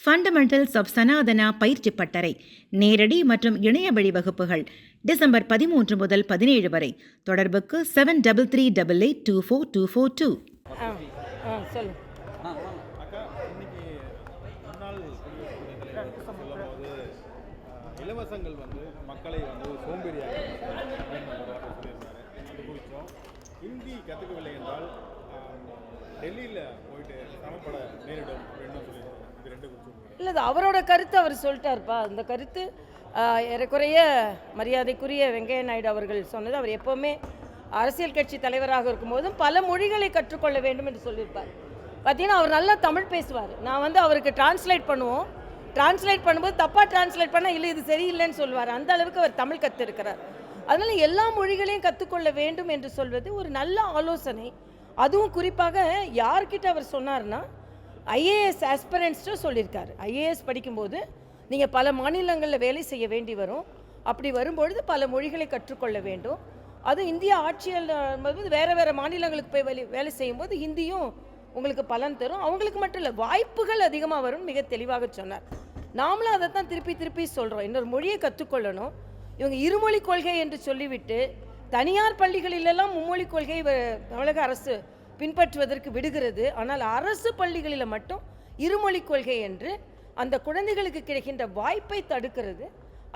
Fundamentals of Sanatana பயிற்சி பட்டறை நேரடி மற்றும் இணைய வழி வகுப்புகள் டிசம்பர் பதிமூன்று முதல் பதினேழு வரை. தொடர்புக்கு seven double three double eight two four two four two இலவசங்கள் வந்து மக்களை வந்து சோம்பேறியாக சொல்லியிருந்தாரு ஹிந்தி கற்றுக்கவில்லை என்றால் டெல்லியில் போயிட்டு சமப்பட நேரிடும் அப்படின்னு குறித்து இல்லை அது அவரோட கருத்து அவர் சொல்லிட்டாருப்பா. அந்த கருத்து ஏறக்குறைய மரியாதைக்குரிய வெங்கையா நாயுடு அவர்கள் சொன்னது. அவர் எப்போவுமே அரசியல் கட்சி தலைவராக இருக்கும்போதும் பல மொழிகளை கற்றுக்கொள்ள வேண்டும் என்று சொல்லியிருப்பார். பார்த்தீங்கன்னா அவர் நல்லா தமிழ் பேசுவார். நான் வந்து அவருக்கு டிரான்ஸ்லேட் பண்ணுவோம். டிரான்ஸ்லேட் பண்ணும்போது தப்பாக டிரான்ஸ்லேட் பண்ணால் இல்லை இது சரியில்லைன்னு சொல்லுவார். அந்த அளவுக்கு அவர் தமிழ் கற்றுருக்கிறார் அதனால் எல்லா மொழிகளையும் கற்றுக்கொள்ள வேண்டும் என்று சொல்வது ஒரு நல்ல ஆலோசனை. அதுவும் குறிப்பாக யார்கிட்ட அவர் சொன்னார்னா ஐஏஎஸ் ஆஸ்பிரண்ட்ஸ்ட்டும் சொல்லியிருக்காரு. ஐஏஎஸ் படிக்கும்போது நீங்கள் பல மாநிலங்களில் வேலை செய்ய வேண்டி வரும். அப்படி வரும்பொழுது பல மொழிகளை கற்றுக்கொள்ள வேண்டும். அது இந்திய ஆட்சியில் வேறு வேறு மாநிலங்களுக்கு போய் வேலை வேலை செய்யும்போது ஹிந்தியும் உங்களுக்கு பலன் தரும். அவங்களுக்கு மட்டும் இல்லை வாய்ப்புகள் அதிகமாக வரும் மிக தெளிவாக சொன்னார். நாமளும் அதை தான் திருப்பி திருப்பி சொல்கிறோம் இன்னொரு மொழியை கற்றுக்கொள்ளணும். இவங்க இருமொழி கொள்கை என்று சொல்லிவிட்டு தனியார் பள்ளிகளிலெல்லாம் மும்மொழி கொள்கை தமிழக அரசு பின்பற்றுவதற்கு விடுகிறது. ஆனால் அரசு பள்ளிகளில் மட்டும் இருமொழி கொள்கை என்று அந்த குழந்தைகளுக்கு கிடைக்கின்ற வாய்ப்பை தடுக்கிறது.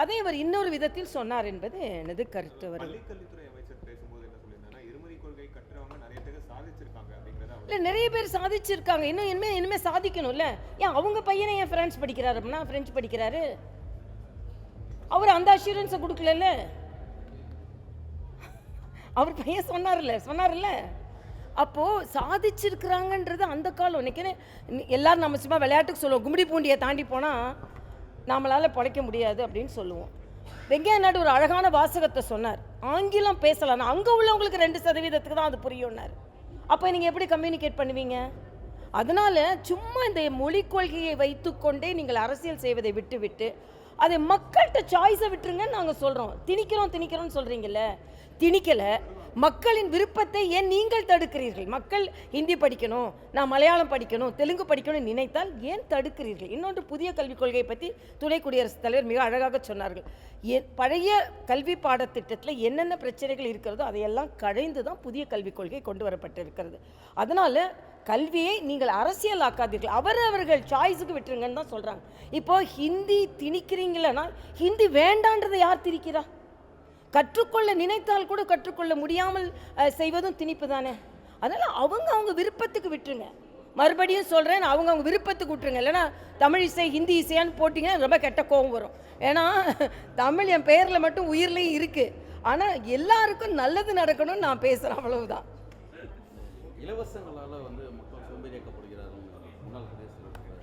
அதை அவர் இன்னொரு விதத்தில் சொன்னார் என்பது எனது கருத்து. இல்லை நிறைய பேர் சாதிச்சிருக்காங்க. இன்னும் இனிமே இனிமே சாதிக்கணும்ல. ஏன் அவங்க பையனை ஏன் ஃப்ரெண்ட்ஸ் படிக்கிறாரு அப்படின்னா ஃப்ரெஞ்ச் படிக்கிறாரு. அவர் அந்த அஷூரன்ஸை கொடுக்கலல்ல. அவர் பையன் சொன்னார்ல சொன்னார்ல. அப்போது சாதிச்சிருக்கிறாங்கன்றது அந்த காலம். இன்னைக்கு எல்லோரும் நம்ம சும்மா விளையாட்டுக்கு சொல்லுவோம். கும்மிடி பூண்டியை தாண்டி போனால் நம்மளால் பிழைக்க முடியாது அப்படின்னு சொல்லுவோம். வெங்கையா நாயுடு ஒரு அழகான வாசகத்தை சொன்னார். ஆங்கிலம் பேசலாம். அங்கே உள்ளவங்களுக்கு ரெண்டு சதவீதத்துக்கு தான் அது புரியும்னார். அப்போ நீங்கள் எப்படி கம்யூனிகேட் பண்ணுவீங்க? அதனால சும்மா இந்த மொழிக் கொள்கையை வைத்துக்கொண்டே நீங்கள் அரசியல் செய்வதை விட்டுவிட்டு அதை மக்கள்கிட்ட சாய்ஸை விட்டுருங்கன்னு நாங்கள் சொல்கிறோம் திணிக்கிறோம் திணிக்கிறோம்னு சொல்கிறீங்கள்ல திணிக்கலை. மக்களின் விருப்பத்தை ஏன் நீங்கள் தடுக்கிறீர்கள்? மக்கள் ஹிந்தி படிக்கணும் நான் மலையாளம் படிக்கணும் தெலுங்கு படிக்கணும்னு நினைத்தால் ஏன் தடுக்கிறீர்கள்? இன்னொன்று புதிய கல்விக் கொள்கையை பற்றி துணை குடியரசுத் தலைவர் மிக அழகாக சொன்னார்கள். ஏ பழைய கல்வி பாடத்திட்டத்தில் என்னென்ன பிரச்சனைகள் இருக்கிறதோ அதையெல்லாம் கழைந்து தான் புதிய கல்விக் கொள்கை கொண்டு வரப்பட்டிருக்கிறது. அதனால் கல்வியை நீங்கள் அரசியல் ஆக்காதீர்கள் அவரவர்கள் சாய்ஸுக்கு விட்டுருங்கன்னு தான் சொல்கிறாங்க இப்போ ஹிந்தி திணிக்கிறீங்களன்னா ஹிந்தி வேண்டான்றதை யார் திணிக்கிறா? கற்றுக்கொள்ள நினைத்தால் கூட கற்றுக்கொள்ள முடியாமல் செய்வதும் திணிப்பு தானே? அதனால் அவங்க அவங்க விருப்பத்துக்கு விட்டுருங்க. மறுபடியும் சொல்கிறேன் அவங்க அவங்க விருப்பத்துக்கு விட்டுருங்க. இல்லைன்னா தமிழ் இசை ஹிந்தி இசையான்னு போட்டிங்கன்னா ரொம்ப கெட்ட கோபம் வரும். ஏன்னா தமிழ் என் பெயரில் மட்டும் உயிர்லையும் இருக்குது ஆனால் எல்லாருக்கும் நல்லது நடக்கணும்னு நான் பேசுகிறேன் அவ்வளவுதான். இலவசங்களால் வந்து மக்கள் சோம்பேறியாக்கப்படுகிறார்கள்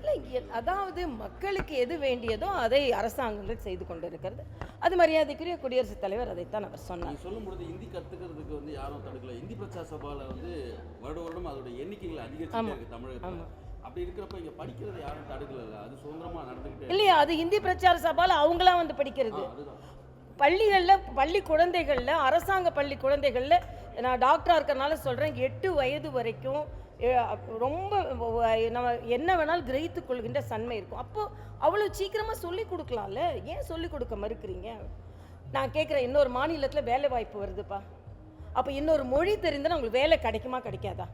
இல்லை அதாவது மக்களுக்கு எது வேண்டியதோ அதை அரசாங்கங்கள் செய்து கொண்டிருக்கிறது. அது மரியாதைக்குரிய குடியரசுத் தலைவர் அதைத்தான் அவர் சொன்னார். நீங்க சொல்லும் பொழுது ஹிந்தி கத்துக்கிறதுக்கு வந்து யாரும் தடுக்கல. இந்தி பிரச்சார சபால வந்து வருட வருடம் அதோட எண்ணிக்கைகள் அதிகரிச்சுட்டே இருக்கு தமிழகத்துல. அப்படி இருக்கிறப்ப இங்க படிக்கிறத யாரும் தடுக்கல அது சுதந்திரமா நடந்துகிட்டே இல்லையா அது ஹிந்தி பிரச்சார சபால அவங்களா வந்து படிக்கிறது. பள்ளிகளில் பள்ளி குழந்தைகளில் அரசாங்க பள்ளி குழந்தைகளில் நான் டாக்டராக இருக்கறனால சொல்கிறேன் எட்டு வயது வரைக்கும் ரொம்ப நம்ம என்ன வேணாலும் கிரகித்து கொள்கின்ற சன்மை இருக்கும். அப்போது அவ்வளோ சீக்கிரமாக சொல்லி கொடுக்கலாம்ல? ஏன் சொல்லி கொடுக்க மறுக்கிறீங்க? நான் கேட்குறேன் இன்னொரு மாநிலத்தில் வேலை வாய்ப்பு வருதுப்பா. அப்போ இன்னொரு மொழி தெரிந்தால் உங்களுக்கு வேலை கிடைக்குமா கிடைக்காதா?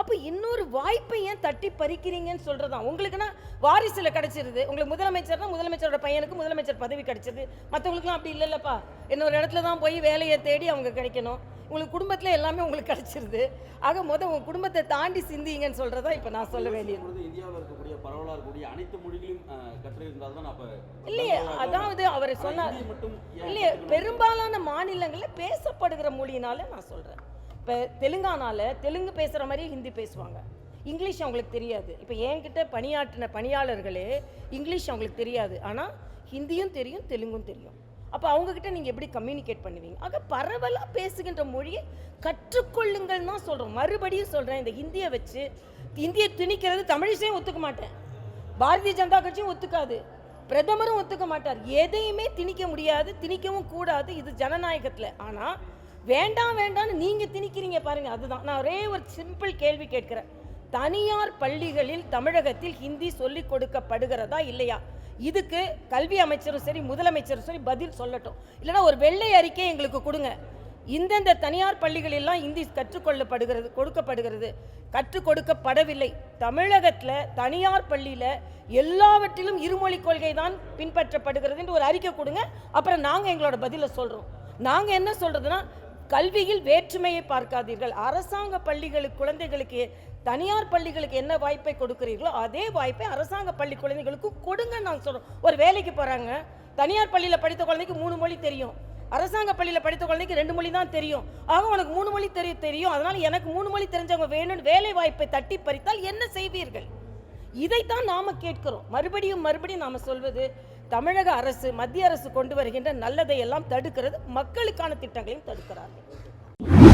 அப்போ இன்னொரு வாய்ப்பை ஏன் தட்டி பறிக்கிறீங்கன்னு சொல்கிறதான் உங்களுக்குன்னா வாரிசில் கிடைச்சிருது. உங்களுக்கு முதலமைச்சர்னா முதலமைச்சரோட பையனுக்கு முதலமைச்சர் பதவி கிடச்சிது மற்றவங்களுக்குலாம் அப்படி இல்லைல்லப்பா. இன்னொரு இடத்துல தான் போய் வேலையை தேடி அவங்க கிடைக்கணும். உங்களுக்கு குடும்பத்தில் எல்லாமே உங்களுக்கு கிடைச்சிருது. ஆக முத உங்கள் குடும்பத்தை தாண்டி சிந்திங்கன்னு சொல்கிறதா இப்போ நான் சொல்ல வேண்டியது. இந்தியாவில் இருக்கக்கூடிய பரவலாக இருக்கக்கூடிய அனைத்து மொழிகளையும் கற்றிருந்தால் தான் அப்ப இல்லையே அதாவது அவர் சொன்னார். மட்டும் இல்லையே பெரும்பாலான மாநிலங்களில் பேசப்படுகிற மொழினால நான் சொல்கிறேன் இப்போ தெலுங்கானால தெலுங்கு பேசுகிற மாதிரி ஹிந்தி பேசுவாங்க. இங்கிலீஷ் அவங்களுக்கு தெரியாது. இப்போ என்கிட்ட பணியாற்றின பணியாளர்களே இங்கிலீஷ் அவங்களுக்கு தெரியாது. ஆனால் ஹிந்தியும் தெரியும் தெலுங்கும் தெரியும். அப்போ அவங்கக்கிட்ட நீங்கள் எப்படி கம்யூனிகேட் பண்ணுவீங்க? ஆக பரவலாக பேசுகின்ற மொழியை கற்றுக்கொள்ளுங்கள் தான் சொல்கிறோம் மறுபடியும் சொல்கிறேன் இந்த ஹிந்தியை வச்சு இந்தியை திணிக்கிறது தமிழிசையும் ஒத்துக்க மாட்டேன். பாரதிய ஜனதா கட்சியும் ஒத்துக்காது. பிரதமரும் ஒத்துக்க மாட்டார். எதையுமே திணிக்க முடியாது திணிக்கவும் கூடாது. இது ஜனநாயகத்தில். ஆனால் வேண்டாம் வேண்டாம்னு நீங்கள் திணிக்கிறீங்க பாருங்கள் அதுதான். நான் ஒரே ஒரு சிம்பிள் கேள்வி கேட்குறேன். தனியார் பள்ளிகளில் தமிழகத்தில் ஹிந்தி சொல்லிக் கொடுக்கப்படுகிறதா இல்லையா? இதுக்கு கல்வி அமைச்சரும் சரி முதலமைச்சரும் சரி பதில் சொல்லட்டும். இல்லைன்னா ஒரு வெள்ளை அறிக்கை எங்களுக்கு கொடுங்க. இந்தந்த தனியார் பள்ளிகளெல்லாம் இந்தி கற்றுக்கொள்ளப்படுகிறது கொடுக்கப்படுகிறது. கற்றுக் கொடுக்கப்படவில்லை தமிழகத்தில் தனியார் பள்ளியில் எல்லாவற்றிலும் இருமொழி கொள்கை தான் பின்பற்றப்படுகிறதுன்னு ஒரு அறிக்கை கொடுங்க. அப்புறம் நாங்கள் எங்களோட பதிலை சொல்கிறோம் நாங்கள் என்ன சொல்கிறதுனா கல்வியில் வேற்றுமையை பார்க்காதீர்கள். அரசாங்க பள்ளிகளுக்கு குழந்தைகளுக்கு தனியார் பள்ளிகளுக்கு என்ன வாய்ப்பை கொடுக்கிறீர்களோ அதே வாய்ப்பை அரசாங்க பள்ளி குழந்தைகளுக்கு கொடுங்க நாங்கள் சொல்கிறோம் ஒரு வேலைக்கு போகிறாங்க தனியார் பள்ளியில் படித்த குழந்தைக்கு மூணு மொழி தெரியும். அரசாங்க பள்ளியில் படித்த குழந்தைக்கு ரெண்டு மொழி தான் தெரியும். ஆக உனக்கு மூணு மொழி தெரிய தெரியும். அதனால் எனக்கு மூணு மொழி தெரிஞ்சவங்க வேணும்னு வேலை வாய்ப்பை தட்டி பறித்தால் என்ன செய்வீர்கள்? இதைத்தான் நாம் கேட்கிறோம். மறுபடியும் மறுபடியும் நாம் சொல்வது தமிழக அரசு மத்திய அரசு கொண்டு வருகின்ற நல்லதை எல்லாம் தடுக்கிறது மக்களுக்கான திட்டங்களையும் தடுக்கிறார்கள்.